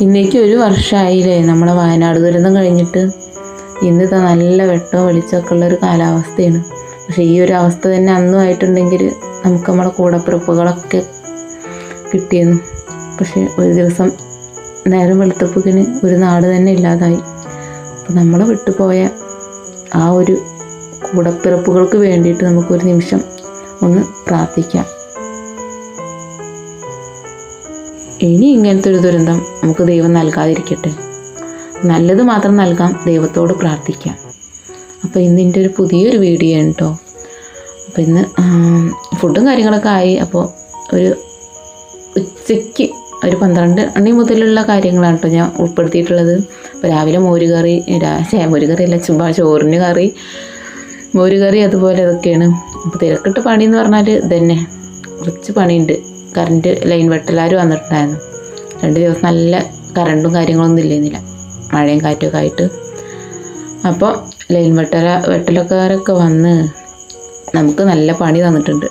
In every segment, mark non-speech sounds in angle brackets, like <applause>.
ഇന്നേക്ക് ഒരു വർഷമായില്ലേ നമ്മളെ വയനാട് ദുരന്തം കഴിഞ്ഞിട്ട്. ഇന്നത്തെ നല്ല വെട്ടവും വെളിച്ചമൊക്കെ ഉള്ളൊരു കാലാവസ്ഥയാണ്. പക്ഷേ ഈ ഒരു അവസ്ഥ തന്നെ അന്നും ആയിട്ടുണ്ടെങ്കിൽ നമുക്ക് നമ്മുടെ കൂടപ്പിറപ്പുകളൊക്കെ കിട്ടിയെന്നു. പക്ഷേ ഒരു ദിവസം നേരം വെളുത്തപ്പുക്കിന് ഒരു നാട് തന്നെ ഇല്ലാതായി. അപ്പോൾ നമ്മൾ വിട്ടുപോയ ആ ഒരു കൂടപ്പിറപ്പുകൾക്ക് വേണ്ടിയിട്ട് നമുക്കൊരു നിമിഷം ഒന്ന് പ്രാർത്ഥിക്കാം. ഇനി ഇങ്ങനത്തെ ഒരു ദുരന്തം നമുക്ക് ദൈവം നൽകാതിരിക്കട്ടെ. നല്ലത് മാത്രം നൽകാം ദൈവത്തോട് പ്രാർത്ഥിക്കാം. അപ്പോൾ ഇന്ന് എന്റെ ഒരു പുതിയൊരു വീഡിയോ ആണ് കേട്ടോ അപ്പോൾ ഇന്ന് ഫുഡും കാര്യങ്ങളൊക്കെ ആയി. അപ്പോൾ ഒരു ഉച്ചയ്ക്ക് ഒരു പന്ത്രണ്ട് മണി മുതലുള്ള കാര്യങ്ങളാണ് കേട്ടോ ഞാൻ ഉൾപ്പെടുത്തിയിട്ടുള്ളത്. അപ്പോൾ രാവിലെ മോരുകറി രാ- മോര് കറി അല്ല ചുമ്മാ ചോറിന് കറി മോര് കറി അതുപോലെ അതൊക്കെയാണ്. അപ്പോൾ തിരക്കിട്ട് പണി എന്ന് പറഞ്ഞാൽ ഇതന്നെ. കുറച്ച് പണിയുണ്ട്. കറണ്ട് ലൈൻ വെട്ടലാർ വന്നിട്ടുണ്ടായിരുന്നു. രണ്ട് ദിവസം നല്ല കറണ്ടും കാര്യങ്ങളൊന്നും ഇല്ലെന്നില്ല. മഴയും കാറ്റൊക്കെ ആയിട്ട്. അപ്പോൾ ലൈൻ വെട്ടല വെട്ടലക്കാരൊക്കെ വന്ന് നമുക്ക് നല്ല പണി തന്നിട്ടുണ്ട്.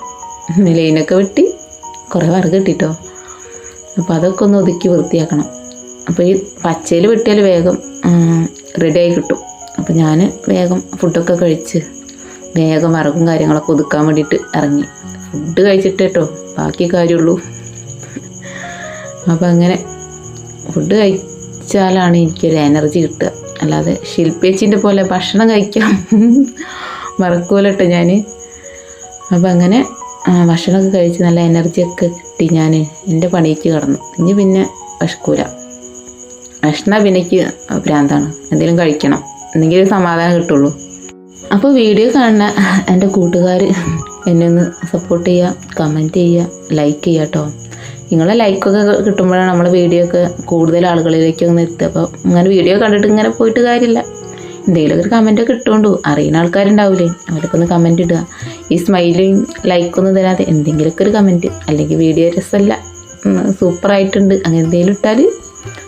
ലൈനൊക്കെ വെട്ടി കുറേ വറുക് കിട്ടിട്ടോ. അപ്പോൾ അതൊക്കെ ഒന്ന് ഒതുക്കി വൃത്തിയാക്കണം. അപ്പോൾ ഈ പച്ചയിൽ വെട്ടിയാൽ വേഗം റെഡിയായി കിട്ടും. അപ്പോൾ ഞാൻ വേഗം ഫുഡൊക്കെ കഴിച്ച് വേഗം വറകും കാര്യങ്ങളൊക്കെ ഒതുക്കാൻ വേണ്ടിയിട്ട് ഇറങ്ങി. ഫുഡ് കഴിച്ചിട്ട് കേട്ടോ. ബാക്കി കാര്യമുള്ളൂ. അപ്പം അങ്ങനെ ഫുഡ് കഴിച്ചാലാണ് എനിക്കൊരു എനർജി കിട്ടുക. അല്ലാതെ ശില്പേച്ചിന്റെ പോലെ ഭക്ഷണം കഴിക്കാം. മറക്കൂലട്ടോ ഞാൻ അപ്പം അങ്ങനെ ഭക്ഷണമൊക്കെ കഴിച്ച് നല്ല എനർജിയൊക്കെ കിട്ടി ഞാൻ എന്റെ പണിക്ക് കടന്നു. ഇനി പിന്നെ വിശക്കൂല. ഭക്ഷണ പിന്നെക്ക് ഭ്രാന്താണ്. എന്തെങ്കിലും കഴിക്കണം. എന്തെങ്കിലും സമാധാനം കിട്ടുള്ളൂ. അപ്പോൾ വീഡിയോ കാണുന്ന എന്റെ കൂട്ടുകാർ എന്നെ ഒന്ന് സപ്പോർട്ട് ചെയ്യുക കമന്റ് ചെയ്യുക ലൈക്ക് ചെയ്യുക കേട്ടോ നിങ്ങളെ ലൈക്കൊക്കെ കിട്ടുമ്പോഴാണ് നമ്മളെ വീഡിയോ ഒക്കെ കൂടുതൽ ആളുകളിലേക്ക് ഒന്ന് എത്തുക. അപ്പോൾ അങ്ങനെ വീഡിയോ കണ്ടിട്ട് ഇങ്ങനെ പോയിട്ട് കാര്യമില്ല. എന്തെങ്കിലും ഒരു കമന്റൊക്കെ ഇട്ടുകൊണ്ടു അറിയുന്ന ആൾക്കാരുണ്ടാവില്ലേ അവരൊക്കെ ഒന്ന് കമന്റ് ഇടുക. ഈ സ്മൈലും ലൈക്കൊന്നും തരാതെ എന്തെങ്കിലുമൊക്കെ ഒരു കമന്റ് അല്ലെങ്കിൽ വീഡിയോ രസമല്ല സൂപ്പറായിട്ടുണ്ട് അങ്ങനെ എന്തെങ്കിലും ഇട്ടാൽ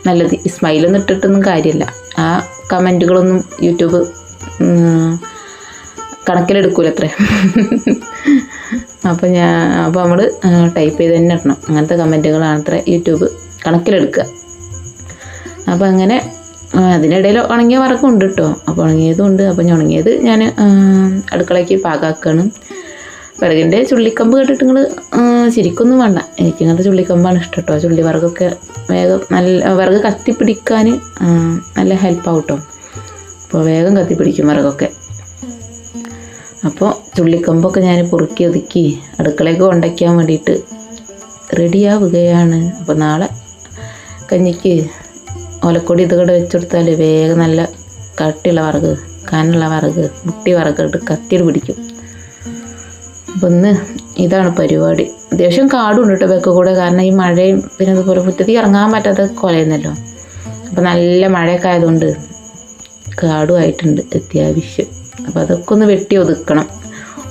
നല്ലത്. ഈ സ്മൈലൊന്നും ഇട്ടിട്ടൊന്നും കാര്യമില്ല. ആ കമന്റുകളൊന്നും യൂട്യൂബ് കണക്കിലെടുക്കൂലത്രേ. അപ്പോൾ ഞാൻ അപ്പോൾ നമ്മൾ ടൈപ്പ് ചെയ്ത് തന്നെ ഇടണം. അങ്ങനത്തെ കമന്റുകളാണത്രേ യൂട്യൂബ് കണക്കിലെടുക്കുക. അപ്പോൾ അങ്ങനെ അതിനിടയിൽ ഉണങ്ങിയ വറക്കും ഉണ്ട് കേട്ടോ അപ്പോൾ ഉണങ്ങിയതും ഉണ്ട്. അപ്പോൾ ഞാൻ ഉണങ്ങിയത് ഞാൻ അടുക്കളയ്ക്ക് പാകാക്കുകയാണ് വിറകിന്റെ ചുള്ളിക്കമ്പ് കേട്ടിട്ട് നിങ്ങൾ ശരിക്കൊന്നും വേണ്ട. എനിക്ക് ഇങ്ങനത്തെ ചുള്ളിക്കമ്പാണ് ഇഷ്ടം കേട്ടോ ചുള്ളി വിറകൊക്കെ വേഗം നല്ല വിറക് കത്തിപ്പിടിക്കാൻ നല്ല ഹെൽപ്പാവും കേട്ടോ അപ്പോൾ വേഗം കത്തിപ്പിടിക്കും വിറകൊക്കെ. അപ്പോൾ ചുള്ളിക്കമ്പൊക്കെ ഞാൻ പൊറുക്കി ഒതുക്കി അടുക്കളയ്ക്ക് കൊണ്ടയ്ക്കാൻ വേണ്ടിയിട്ട് റെഡിയാവുകയാണ്. അപ്പോൾ നാളെ കഞ്ഞിക്ക് ഓലക്കൊടി ഇത് കൂടെ വെച്ചെടുത്താൽ വേഗം നല്ല കട്ടിയുള്ള വറക് കാനുള്ള വറക് മുട്ടി വറക് ഇട്ട് കത്തിയിട്ട് പിടിക്കും. അപ്പം ഇന്ന് ഇതാണ് പരിപാടി. അത്യാവശ്യം കാടും ഉണ്ട് കേട്ടോ വെക്ക കൂടെ. കാരണം ഈ മഴയും പിന്നെ അതുപോലെ മുറ്റത്തേക്ക് ഇറങ്ങാൻ പറ്റാത്ത കൊലയുന്നല്ലോ അപ്പം നല്ല മഴയൊക്കെ ആയതുകൊണ്ട് കാടുമായിട്ടുണ്ട് അത്യാവശ്യം. അപ്പോൾ അതൊക്കെ ഒന്ന് വെട്ടി ഒതുക്കണം.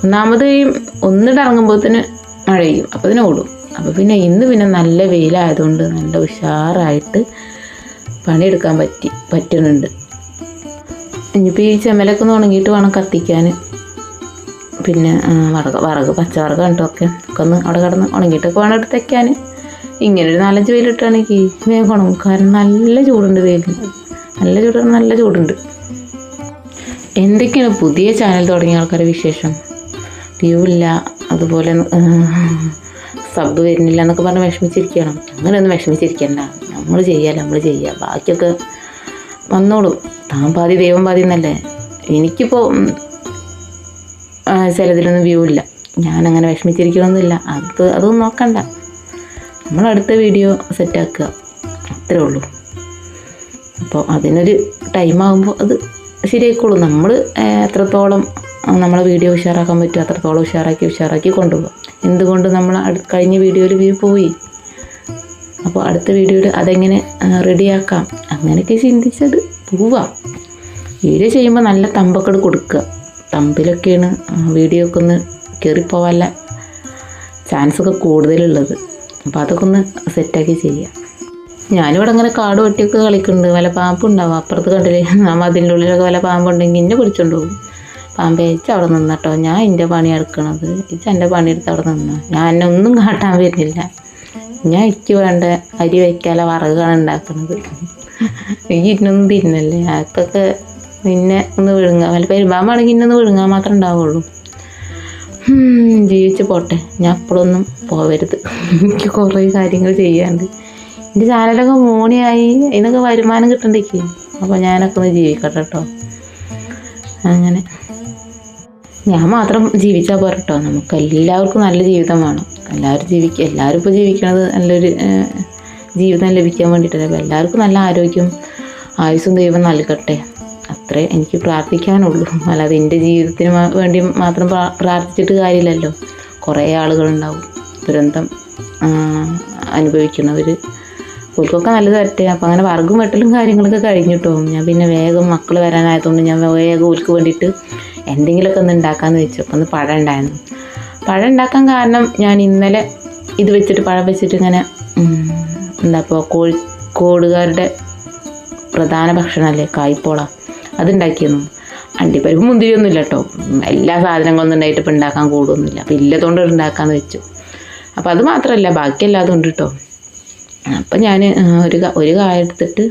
ഒന്നാമത് ഈ ഒന്നിട്ട് തന്നെ മഴ പെയ്യും അപ്പോൾ അതിനെ ഓടും. അപ്പോൾ പിന്നെ ഇന്ന് പിന്നെ നല്ല വെയിലായതുകൊണ്ട് നല്ല ഉഷാറായിട്ട് പണിയെടുക്കാൻ പറ്റി പറ്റുന്നുണ്ട്. ഇനിയിപ്പോൾ ഈ ചെമ്മലൊക്കെ ഒന്ന് ഉണങ്ങിയിട്ട് വേണം കത്തിക്കാൻ പിന്നെ വറക് വറക് പച്ചവറക് കണ്ടൊക്കെ ഒക്കെ? ഒന്ന് അവിടെ കിടന്ന് ഉണങ്ങിയിട്ടൊക്കെ വേണം എടുത്ത് വയ്ക്കാൻ ഇങ്ങനെ ഒരു നാലഞ്ച് വെയിലിട്ടാണെങ്കിൽ വേഗം ഉണങ്ങും. കാരണം നല്ല ചൂടുണ്ട് വെയിലിന് നല്ല ചൂട് നല്ല ചൂടുണ്ട്. എന്തൊക്കെയാണ് പുതിയ ചാനൽ തുടങ്ങിയ ആൾക്കാരുടെ വിശേഷം? വ്യൂ ഇല്ല അതുപോലെ സബ് വരുന്നില്ല എന്നൊക്കെ പറഞ്ഞ് വിഷമിച്ചിരിക്കണം അങ്ങനെയൊന്നും വിഷമിച്ചിരിക്കണ്ട. നമ്മൾ ചെയ്യാം നമ്മൾ ചെയ്യുക ബാക്കിയൊക്കെ വന്നോളും. താൻ പാതി ദൈവം പാതി എന്നല്ലേ? എനിക്കിപ്പോൾ ചിലതിലൊന്നും വ്യൂ ഇല്ല. ഞാനങ്ങനെ വിഷമിച്ചിരിക്കണമെന്നില്ല അത് അതൊന്നും നോക്കണ്ട. നമ്മൾ അടുത്ത വീഡിയോ സെറ്റാക്കുക. അത്രേ ഉള്ളൂ. അപ്പോൾ അതിനൊരു ടൈം ആകുമ്പോൾ അത് ശരിയായിക്കോളും. നമ്മൾ എത്രത്തോളം നമ്മളെ വീഡിയോ ഉഷാറാക്കാൻ പറ്റും അത്രത്തോളം ഉഷാറാക്കി ഉഷാറാക്കി കൊണ്ടുപോകും. എന്തുകൊണ്ട് നമ്മൾ കഴിഞ്ഞ വീഡിയോയിൽ വ്യൂ പോയി? അപ്പോൾ അടുത്ത വീഡിയോയിൽ അതെങ്ങനെ റെഡിയാക്കാം? അങ്ങനെയൊക്കെ ചിന്തിച്ചത് പോവാം. വീഡിയോ ചെയ്യുമ്പോൾ നല്ല തമ്പക്കട് കൊടുക്കുക തമ്പിലൊക്കെയാണ് വീഡിയോ ഒക്കെ ഒന്ന് കയറിപ്പോവാനുള്ള ചാൻസൊക്കെ കൂടുതലുള്ളത്. അപ്പോൾ അതൊക്കെ ഒന്ന് സെറ്റാക്കി ചെയ്യാം. ഞാനിവിടെ അങ്ങനെ കാട് വെട്ടിയൊക്കെ കളിക്കുന്നുണ്ട് വല്ല പാമ്പുണ്ടാവും അപ്പുറത്ത് കണ്ടില്ലേ? നമ്മൾ അതിന്റെ ഉള്ളിലൊക്കെ വല്ല പാമ്പുണ്ടെങ്കിൽ എന്നെ പിടിച്ചോണ്ട് പോകും. പാമ്പ് അയച്ച് അവിടെ നിന്നട്ടോ. ഞാൻ എന്റെ പണി എടുക്കണത്. ഇത് എന്റെ പണിയെടുത്ത് അവിടെ നിന്നു. ഞാൻ എന്നെ ഒന്നും കാട്ടാൻ വരുന്നില്ല. ഞാൻ എനിക്ക് വേണ്ട അരി വയ്ക്കാല വറകാണ് ഉണ്ടാക്കുന്നത് ഈ ഇന്നൊന്നും തിന്നല്ലേ? അതൊക്കെ നിന്നെ ഒന്ന് വിഴുങ്ങാൻ വല്ല പെരുമ്പാമ്പാണെങ്കിൽ ഇന്നൊന്ന് വിഴുങ്ങാൻ മാത്രമേ ഉണ്ടാവുള്ളൂ. ജീവിച്ച് പോട്ടെ. ഞാൻ അപ്പോഴൊന്നും പോവരുത്. എനിക്ക് കുറേ കാര്യങ്ങൾ ചെയ്യാണ്ട് എന്റെ ചാനലൊക്കെ മോണിയായി. ഇതിനൊക്കെ വരുമാനം കിട്ടണ്ടേക്ക്. അപ്പോൾ ഞാനൊക്കെ ഒന്ന് ജീവിക്കട്ടെ കേട്ടോ അങ്ങനെ. ഞാൻ മാത്രം ജീവിച്ചാൽ പോരാ കേട്ടോ നമുക്ക് എല്ലാവർക്കും നല്ല ജീവിതം വേണം. എല്ലാവരും ജീവിക്കുക എല്ലാവരും ഇപ്പോൾ ജീവിക്കണത് നല്ലൊരു ജീവിതം ലഭിക്കാൻ വേണ്ടിയിട്ടല്ലേ അപ്പോൾ എല്ലാവർക്കും നല്ല ആരോഗ്യം ആയുസ്സും ദൈവം നൽകട്ടെ. അത്രേ എനിക്ക് പ്രാർത്ഥിക്കാനുള്ളൂ. അല്ലാതെ എന്റെ ജീവിതത്തിന് വേണ്ടി മാത്രം പ്രാർത്ഥിച്ചിട്ട് കാര്യമില്ലല്ലോ. കുറേ ആളുകളുണ്ടാവും. ദുരന്തം അനുഭവിക്കുന്നവർ ഓർക്കൊക്കെ നല്ലത് തരട്ടെ അപ്പം അങ്ങനെ വർഗം വെട്ടലും കാര്യങ്ങളൊക്കെ കഴിഞ്ഞിട്ടോ ഞാൻ പിന്നെ വേഗം മക്കൾ വരാനായതുകൊണ്ട് ഞാൻ വേഗം ഓൽക്ക് വേണ്ടിയിട്ട് എന്തെങ്കിലുമൊക്കെ ഒന്ന് ഉണ്ടാക്കാമെന്ന് വെച്ചു. അപ്പം ഒന്ന് പഴം ഉണ്ടായിരുന്നു പഴം ഉണ്ടാക്കാൻ കാരണം ഞാൻ ഇന്നലെ ഇത് വെച്ചിട്ട് പഴം വെച്ചിട്ട് ഇങ്ങനെ എന്താ ഇപ്പോൾ കോഴിക്കോടുകാരുടെ പ്രധാന ഭക്ഷണമല്ലേ കായ്പോള. അതുണ്ടാക്കിയിരുന്നു അണ്ടിപ്പരിപ്പ് മുന്തിരിയൊന്നുമില്ല കേട്ടോ എല്ലാ സാധനങ്ങളൊന്നും ഉണ്ടായിട്ട് ഇപ്പം ഉണ്ടാക്കാൻ കൂടുകയൊന്നുമില്ല അപ്പം ഇല്ലതുകൊണ്ട് ഉണ്ടാക്കാമെന്ന് വെച്ചു. അപ്പോൾ അത് മാത്രമല്ല ബാക്കി എല്ലാതും ഉണ്ട് കേട്ടോ അപ്പം ഞാൻ ഒരു ഒരു കായ എടുത്തിട്ട്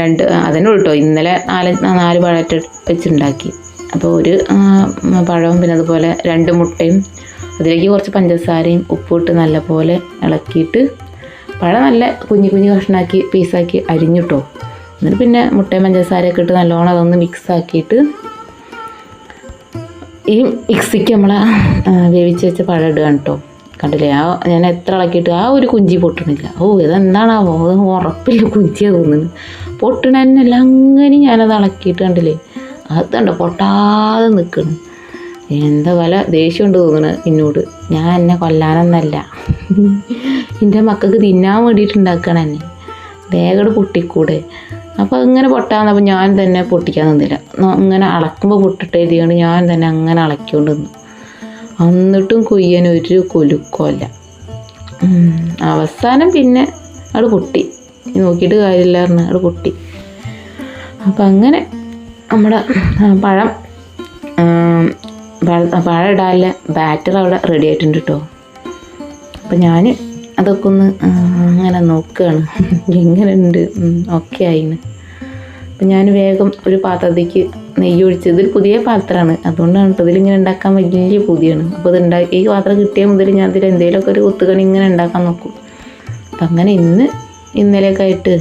രണ്ട് അതന്നെ കേട്ടോ ഇന്നലെ നാല് നാല് പഴമായിട്ട് വെച്ചുണ്ടാക്കി. അപ്പോൾ ഒരു പഴവും പിന്നെ അതുപോലെ രണ്ട് മുട്ടയും അതിലേക്ക് കുറച്ച് പഞ്ചസാരയും ഉപ്പിട്ട് നല്ലപോലെ ഇളക്കിയിട്ട് പഴം നല്ല കുഞ്ഞു കുഞ്ഞു കഷ്ണാക്കി പീസാക്കി അരിഞ്ഞിട്ടോ. എന്നിട്ട് പിന്നെ മുട്ടയും പഞ്ചസാരയൊക്കെ ഇട്ട് നല്ലോണം അതൊന്ന് മിക്സ് ആക്കിയിട്ട് ഈ മിക്സിക്ക് നമ്മൾ വേവിച്ച് വെച്ച പഴം ഇടുകയാണ് കേട്ടോ കണ്ടില്ലേ? ആ ഞാൻ എത്ര ഇളക്കിയിട്ട് ആ ഒരു കുഞ്ചി പൊട്ടണില്ല. ഓ ഇതെന്താണാവോ അത് ഉറപ്പില്ല കുഞ്ചിയാ തോന്നുന്നു പൊട്ടണ അങ്ങനെ ഞാനത് ഇളക്കിയിട്ട് കണ്ടില്ലേ? അത് കണ്ട പൊട്ടാതെ നിൽക്കണ് എന്താ ദേഷ്യം ദേഷ്യമുണ്ട് തോന്നുന്നു എന്നോട് ഞാൻ എന്നെ കൊല്ലാനൊന്നല്ല. എന്റെ മക്കൾക്ക് തിന്നാൻ വേണ്ടിയിട്ട് ഉണ്ടാക്കണം എന്നെ. വേഗം പൊട്ടിക്കൂടെ. അപ്പോൾ ഇങ്ങനെ പൊട്ടാന്നപ്പോൾ ഞാൻ തന്നെ പൊട്ടിക്കാൻ നിന്നില്ല. ഇങ്ങനെ അളക്കുമ്പോൾ പൊട്ടിട്ട് എഴുതിയാണ് ഞാൻ തന്നെ അങ്ങനെ അളക്കിക്കൊണ്ട് നിന്നു. എന്നിട്ടും കുയ്യൻ ഒരു കൊലുക്കമല്ല അവസാനം പിന്നെ അവിടെ പൊട്ടി നോക്കിയിട്ട് കാര്യമില്ല പറഞ്ഞു അവിടെ പൊട്ടി അപ്പം അങ്ങനെ നമ്മുടെ പഴം പഴ- ഇടാനുള്ള ബാറ്റർ അവിടെ റെഡി ആയിട്ടുണ്ട് കേട്ടോ അപ്പം ഞാൻ അതൊക്കെ ഒന്ന് അങ്ങനെ നോക്കുകയാണ് എങ്ങനെയുണ്ട്? ഓക്കെ ആയിന്. അപ്പം ഞാൻ വേഗം ഒരു പാത്രത്തേക്ക് നെയ്യ് ഒഴിച്ച് ഇതൊരു പുതിയ പാത്രമാണ്. അതുകൊണ്ടാണ് കേട്ടോ ഇതിലിങ്ങനെ ഉണ്ടാക്കാൻ വലിയ പുതിയാണ്. അപ്പോൾ ഇത് ഉണ്ടാക്കി ഈ പാത്രം കിട്ടിയ മുതൽ ഞാൻ ഇതിൽ എന്തെങ്കിലുമൊക്കെ ഒരു കുത്തുകണി ഇങ്ങനെ ഉണ്ടാക്കാൻ നോക്കും. അപ്പം അങ്ങനെ ഇന്ന് ഇന്നലെയൊക്കെ ആയിട്ട്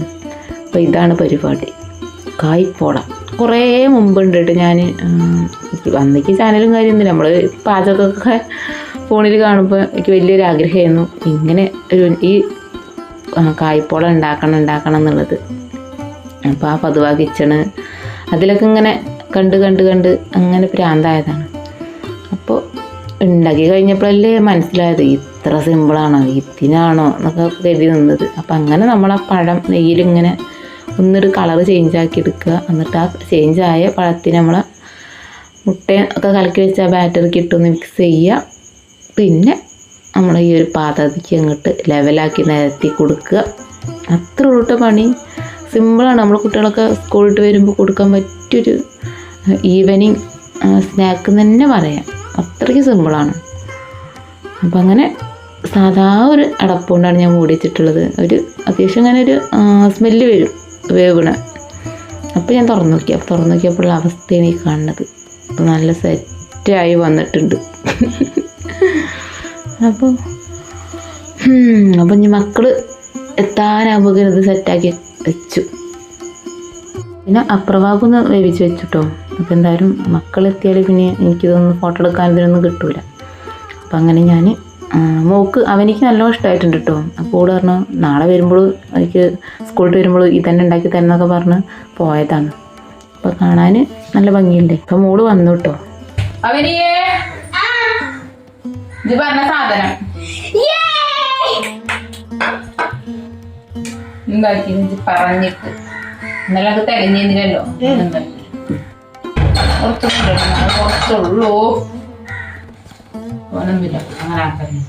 അപ്പോൾ ഇതാണ് പരിപാടി. കായ്പോള. കുറേ മുമ്പുണ്ട് കേട്ടോ ഞാൻ അന്നേക്ക് ചാനലും കാര്യമൊന്നുമില്ല. നമ്മൾ പാചകമൊക്കെ ഫോണിൽ കാണുമ്പോൾ എനിക്ക് വലിയൊരു ആഗ്രഹമായിരുന്നു ഇങ്ങനെ ഒരു ഈ കായ്പോള ഉണ്ടാക്കണം ഉണ്ടാക്കണം എന്നുള്ളത്. അപ്പോൾ ആ പതുവാ കിച്ചണ്. അതിലൊക്കെ ഇങ്ങനെ കണ്ട് കണ്ട് കണ്ട് അങ്ങനെ ഭ്രാന്തായതാണ് അപ്പോൾ ഉണ്ടാക്കി കഴിഞ്ഞപ്പോഴല്ലേ മനസ്സിലായത് ഇത്ര സിമ്പിളാണോ ഇതിനാണോ എന്നൊക്കെ കരുതി നിന്നത്. അപ്പം അങ്ങനെ നമ്മൾ ആ പഴം നെയ്യിലിങ്ങനെ ഒന്നൊരു ചേഞ്ച് ആക്കി എടുക്കുക. എന്നിട്ട് ആ ചേഞ്ച് ആയ പഴത്തിന് നമ്മൾ മുട്ട ഒക്കെ കലക്കി വെച്ച് ആ ബാറ്ററിക്ക് ഇട്ടൊന്ന് മിക്സ് ചെയ്യുക. പിന്നെ നമ്മൾ ഈ ഒരു പാത്രത്തിക്ക് അങ്ങോട്ട് ലെവലാക്കി നിരത്തി കൊടുക്കുക. അത്ര ഉള്ളിട്ട് പണി. സിമ്പിളാണ് നമ്മൾ കുട്ടികളൊക്കെ സ്കൂളിട്ട് വരുമ്പോൾ കൊടുക്കാൻ പറ്റിയൊരു ഈവനിങ് സ്നാക്ക് തന്നെ പറയാം. അത്രയ്ക്ക് സിമ്പിളാണ് അപ്പം അങ്ങനെ സാധാ ഒരു അടപ്പുകൊണ്ടാണ് ഞാൻ മൂടി ഒരു അത്യാവശ്യം അങ്ങനെ ഒരു സ്മെല്ല് വരും വേവണ. അപ്പോൾ ഞാൻ തുറന്നു നോക്കി. അപ്പോൾ തുറന്നു നോക്കിയപ്പോഴുള്ള അവസ്ഥയാണ് ഈ കാണുന്നത്. നല്ല സെറ്റായി വന്നിട്ടുണ്ട്. അപ്പോൾ അപ്പം ഇനി മക്കൾ എത്താനാകുമ്പോൾ ഇത് സെറ്റാക്കി വെച്ചു. പിന്നെ അപ്രഭാഗം ഒന്ന് വേവിച്ച് വെച്ചിട്ടോ. അപ്പോൾ എന്തായാലും മക്കളെത്തിയാൽ പിന്നെ എനിക്കിതൊന്നും ഫോട്ടോ എടുക്കാൻ ഇതിനൊന്നും കിട്ടൂല. അപ്പം അങ്ങനെ ഞാൻ മോക്ക് അവനിക്ക് നല്ല ഇഷ്ടമായിട്ടുണ്ട് കേട്ടോ അപ്പോൾ ഓട് പറഞ്ഞു നാളെ വരുമ്പോൾ എനിക്ക് സ്കൂളിൽ വരുമ്പോൾ ഇതന്നെ ഉണ്ടാക്കി തരുന്നൊക്കെ പറഞ്ഞ് പോയതാണ്. അപ്പോൾ കാണാൻ നല്ല ഭംഗിയുണ്ട്. അപ്പം മോൾ വന്നു കേട്ടോ ഇത് പറഞ്ഞ സാധനം. എന്താക്കി പറഞ്ഞിട്ട്? ഇന്നലെ അത് തികഞ്ഞിരുന്നില്ലല്ലോ കുറച്ചൊന്നും കുറച്ചുള്ളൂ ഓനൊന്നുമില്ല. അങ്ങനെ ആക്കരുത്.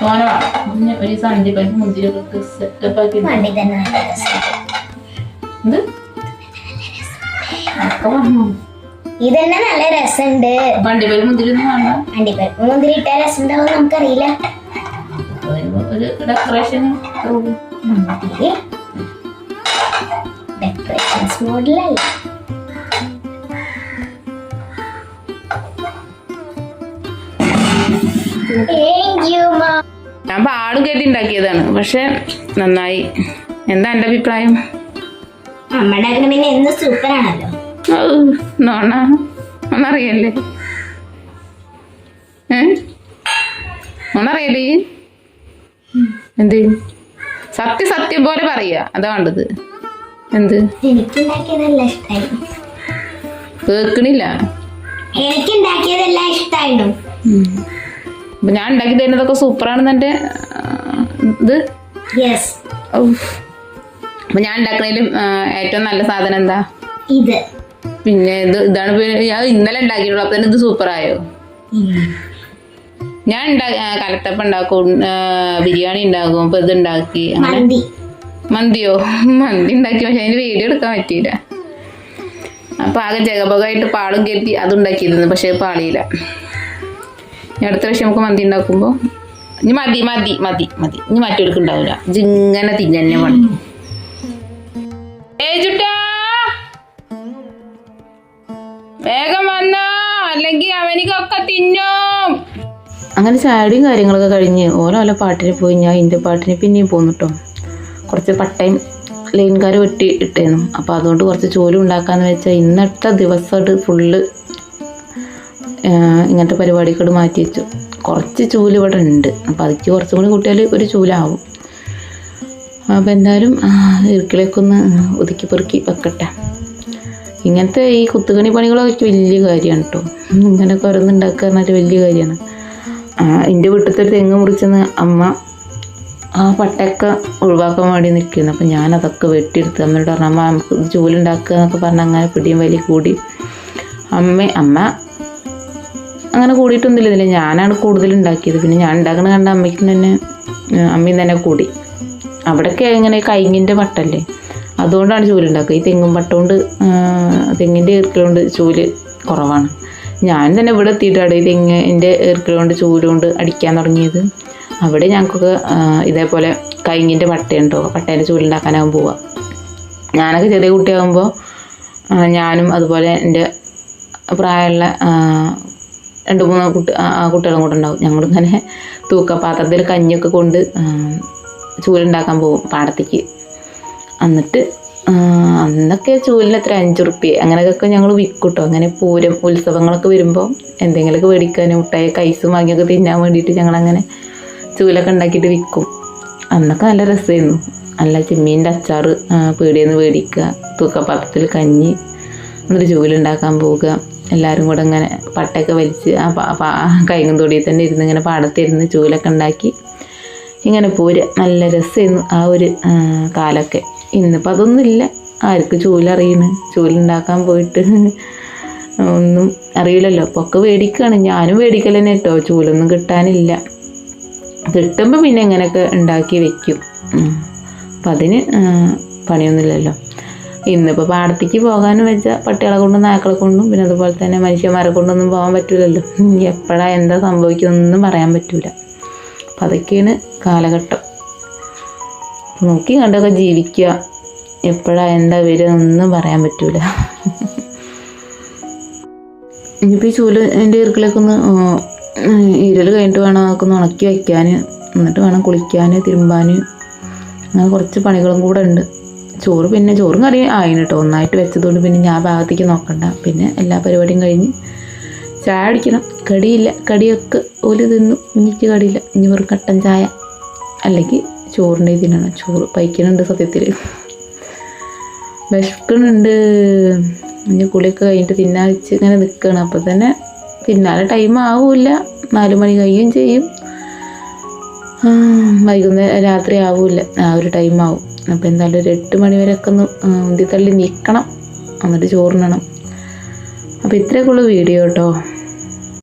തോന വേണം ഒരു സണ്ടി പരിപ്പ് മുന്തിരിയൊക്കെ സെറ്റപ്പ് ആക്കി. എന്ത്? ഒക്കെ പറഞ്ഞു ഇതന്നെ നല്ല രസമുണ്ട് വണ്ടിപ്പേര് മുന്തിരിയൊന്നും വേണ്ട. അണ്ടിപ്പരിപ്പ് മുന്തിരി ഇട്ട രസം ഉണ്ടാവും നമുക്കറിയില്ല. ഒരു ഡെക്കറേഷൻ ഡെക്കറേഷൻസ് മോഡലല്ല ഞാൻ പാടും കരുതി ഉണ്ടാക്കിയതാണ് പക്ഷെ നന്നായി. എന്താ എന്റെ അഭിപ്രായം? നമ്മുടെ പിന്നെ എന്ന് സൂപ്പർ നോണ ഒന്നറിയല്ലേ? ഏ? ഒന്നറിയല്ലേ? എന്ത്? സത്യം സത്യം പോലെ പറയാ. അതാ വേണ്ടത് എന്ത്? അപ്പൊ ഞാൻ ഉണ്ടാക്കി തരുന്നതൊക്കെ സൂപ്പറാണെന്ന് എന്റെ ഇത്. അപ്പൊ ഞാൻ ഉണ്ടാക്കണേലും ഏറ്റവും നല്ല സാധനം എന്താ? ഇത്. പിന്നെ ഇത് ഇതാണ് ഞാൻ ഇന്നലെ ഉണ്ടാക്കിയിട്ടുള്ളൂ. അപ്പൊ തന്നെ ഇത് സൂപ്പറായോ? ഞാൻ ഉണ്ടാ കലത്തപ്പം ഉണ്ടാക്കും ബിരിയാണി ഉണ്ടാക്കും അപ്പൊ ഇത് ഉണ്ടാക്കി മന്തി. മന്തിയോ? <laughs> മന്തി ഉണ്ടാക്കി പക്ഷെ അതിന് വീഡിയോ എടുക്കാൻ പറ്റിയില്ല. അപ്പൊ ആകെ ജഗബഗായിട്ട് പാളും കയറ്റി അതുണ്ടാക്കിയിരുന്നു പക്ഷെ പാളിയില്ല. ഇനി അടുത്ത പ്രാവശ്യം നമുക്ക് മന്തി ഉണ്ടാക്കുമ്പോൾ ഇനി മതി മതി മതി മതി. ഇനി മറ്റൊരുക്ക് ഉണ്ടാവില്ല ജിങ്ങനെ തിന്നെ പണി വേഗം വന്നോ അല്ലെങ്കിൽ അവനിക്കൊക്കെ തിന്നും. അങ്ങനെ ചാടിയും കാര്യങ്ങളൊക്കെ കഴിഞ്ഞ് ഓരോ പാട്ടിന് പോയി ഞാൻ എന്റെ പാട്ടിന് പിന്നെയും പോന്നു കേട്ടോ കുറച്ച് പട്ടയം ലൈൻകാർ വെട്ടി ഇട്ടേനും അപ്പോൾ അതുകൊണ്ട് കുറച്ച് ജോലി ഉണ്ടാക്കാന്ന് വെച്ചാൽ ഇന്നത്തെ ദിവസമായിട്ട് ഫുള്ള് ഇങ്ങനത്തെ പരിപാടികൾ മാറ്റി വെച്ചു. കുറച്ച് ചൂൽ ഇവിടെ ഉണ്ട്. അപ്പോൾ അതിക്ക് കുറച്ചും കൂടി കൂട്ടിയാൽ ഒരു ചൂലാവും. അപ്പോൾ എന്തായാലും ഇറുക്കിലേക്ക് ഒതുക്കി പെറുക്കി വെക്കട്ടെ. ഇങ്ങനത്തെ ഈ കുത്തുകണി പണികളൊക്കെ വലിയ കാര്യമാണ് കേട്ടോ ഇങ്ങനെയൊക്കെ ഓരോന്ന് ഉണ്ടാക്കുക പറഞ്ഞാൽ വലിയ കാര്യമാണ്. എന്റെ ഒരു തെങ്ങ് മുറിച്ചെന്ന് അമ്മ ആ പട്ടയൊക്കെ ഒഴിവാക്കാൻ വേണ്ടി നിൽക്കുന്നു അപ്പം ഞാൻ അതൊക്കെ വെട്ടിയെടുത്ത്. അമ്മയോട് പറഞ്ഞു അമ്മ നമുക്ക് ജോലി ഉണ്ടാക്കുക എന്നൊക്കെ പറഞ്ഞ്. അങ്ങനെ പിടിയും വലിയ കൂടി അമ്മ അമ്മ അങ്ങനെ കൂടിയിട്ടൊന്നുമില്ല. ഇതിൽ ഞാനാണ് കൂടുതൽ ഉണ്ടാക്കിയത്. പിന്നെ ഞാൻ ഉണ്ടാക്കണ കണ്ട അമ്മയ്ക്ക് തന്നെ അമ്മയും തന്നെ കൂടി. അവിടെയൊക്കെ ഇങ്ങനെ കൈങ്ങിന്റെ പട്ടല്ലേ? അതുകൊണ്ടാണ് ജോലി ഉണ്ടാക്കുക ഈ തെങ്ങും പട്ട കൊണ്ട് തെങ്ങിന്റെ കൊണ്ട് ചൂൽ കുറവാണ്. ഞാൻ തന്നെ ഇവിടെ എത്തിയിട്ടാണ് ഇത് ഇങ്ങനെ എന്റെ കൊണ്ട് ചൂൽ കൊണ്ട് അടിക്കാൻ തുടങ്ങിയത്. അവിടെ ഞങ്ങൾക്കൊക്കെ ഇതേപോലെ കൈങ്ങിന്റെ പട്ടയുണ്ടോ പട്ടേന്റെ ചൂലുണ്ടാക്കാനാകും പോവുക ഞാനൊക്കെ ചെറിയ കുട്ടിയാകുമ്പോൾ ഞാനും അതുപോലെ എന്റെ പ്രായമുള്ള രണ്ട് മൂന്ന് കുട്ടി കുട്ടികളും കൂടെ ഉണ്ടാവും. ഞങ്ങളിങ്ങനെ തൂക്കപാത്രത്തിൽ കഞ്ഞിയൊക്കെ കൊണ്ട് ചൂലുണ്ടാക്കാൻ പോകും പാടത്തേക്ക്. എന്നിട്ട് അന്നൊക്കെ ചൂലിന് എത്ര അഞ്ച് റുപ്യ അങ്ങനെയൊക്കെ ഞങ്ങൾ വിൽക്കൂട്ടോ. അങ്ങനെ പൂരം ഉത്സവങ്ങളൊക്കെ വരുമ്പോൾ എന്തെങ്കിലുമൊക്കെ മേടിക്കാനും മുട്ടായി കൈസും വാങ്ങിയൊക്കെ തിന്നാൻ വേണ്ടിയിട്ട് ഞങ്ങളങ്ങനെ ചൂലൊക്കെ ഉണ്ടാക്കിയിട്ട് വിൽക്കും. അന്നൊക്കെ നല്ല രസമായിരുന്നു നല്ല ചെമ്മീന്റെ അച്ചാർ പേടിയെന്ന് മേടിക്കുക തൂക്കപ്പാത്രത്തിൽ കഞ്ഞി എന്നിട്ട് ചൂലുണ്ടാക്കാൻ പോവുക. എല്ലാവരും കൂടെ ഇങ്ങനെ പട്ടയൊക്കെ വലിച്ച് ആ കൈകും തൊടിയിൽ തന്നെ ഇരുന്ന് ഇങ്ങനെ പാടത്തിരുന്ന് ചൂലൊക്കെ ഉണ്ടാക്കി ഇങ്ങനെ പോരുക നല്ല രസമായിരുന്നു ആ ഒരു കാലമൊക്കെ ഇന്നിപ്പോൾ അതൊന്നുമില്ല. ആർക്ക് ചൂലറിയണ് ചൂലുണ്ടാക്കാൻ പോയിട്ട്. ഒന്നും അറിയില്ലല്ലോ. അപ്പോൾ ഒക്കെ മേടിക്കുകയാണ് ഞാനും മേടിക്കൽ തന്നെ കേട്ടോ ചൂലൊന്നും കിട്ടാനില്ല. കിട്ടുമ്പോൾ പിന്നെ ഇങ്ങനെയൊക്കെ ഉണ്ടാക്കി വെക്കും. അപ്പം അതിന് പണിയൊന്നുമില്ലല്ലോ. ഇന്നിപ്പോൾ പാടത്തേക്ക് പോകാന്ന് വെച്ചാൽ പട്ടികളെ കൊണ്ടും നായ്ക്കളെ കൊണ്ടും പിന്നെ അതുപോലെ തന്നെ മനുഷ്യന്മാരെ കൊണ്ടൊന്നും പോകാൻ പറ്റില്ലല്ലോ എപ്പോഴാണ് എന്താ സംഭവിക്കുന്നൊന്നും പറയാൻ പറ്റില്ല അപ്പം അതൊക്കെയാണ് കാലഘട്ടം. നോക്കി കണ്ടൊക്കെ ജീവിക്കുക. എപ്പോഴാ എന്താ വരിക ഒന്നും പറയാൻ പറ്റൂല. ഇനിയിപ്പോൾ ഈ ചൂൽ എന്റെ ഈർക്കിലേക്കൊന്ന് ഈരൽ കഴിഞ്ഞിട്ട് വേണം അതൊക്കെ ഒന്ന് ഉണക്കി വയ്ക്കാൻ എന്നിട്ട് വേണം കുളിക്കാൻ തിരുമ്പാൻ അങ്ങനെ കുറച്ച് പണികളും കൂടെ ഉണ്ട്. ചോറ് പിന്നെ ചോറും കറി ആയിന് കേട്ടോ ഒന്നായിട്ട് വെച്ചതുകൊണ്ട് പിന്നെ ഞാൻ ഭാഗത്തേക്ക് നോക്കണ്ട. പിന്നെ എല്ലാ പരിപാടിയും കഴിഞ്ഞ് ചായ അടിക്കണം കടിയില്ല. കടിയൊക്കെ ഒരു തിന്നു. ഇനിക്ക് കടിയില്ല. ഇനി വെറും കട്ടൻ ചായ. അല്ലെങ്കിൽ ചോറിന്റെ ഇതിനാണ്. ചോറ് പൈക്കണുണ്ട് സത്യത്തിൽ വിശക്കണുണ്ട് ഇനി കുളിയൊക്കെ കഴിഞ്ഞിട്ട് തിന്നാൻ വെച്ച് ഇങ്ങനെ നിൽക്കണം അപ്പോൾ തന്നെ തിന്നാലെ ടൈം ആവില്ല. നാല് മണി കഴിയും ചെയ്യും. വൈകുന്നേരം രാത്രി ആവില്ല. ആ ഒരു ടൈം ആവും. അപ്പോൾ എന്തായാലും ഒരു എട്ട് മണി വരെയൊക്കെ ഒന്ന് ഉന്തി ഉന്തിത്തള്ളി നിൽക്കണം എന്നിട്ട് ചോറിനണം. അപ്പോൾ ഇത്രയൊക്കെ ഉള്ളൂ വീഡിയോ കേട്ടോ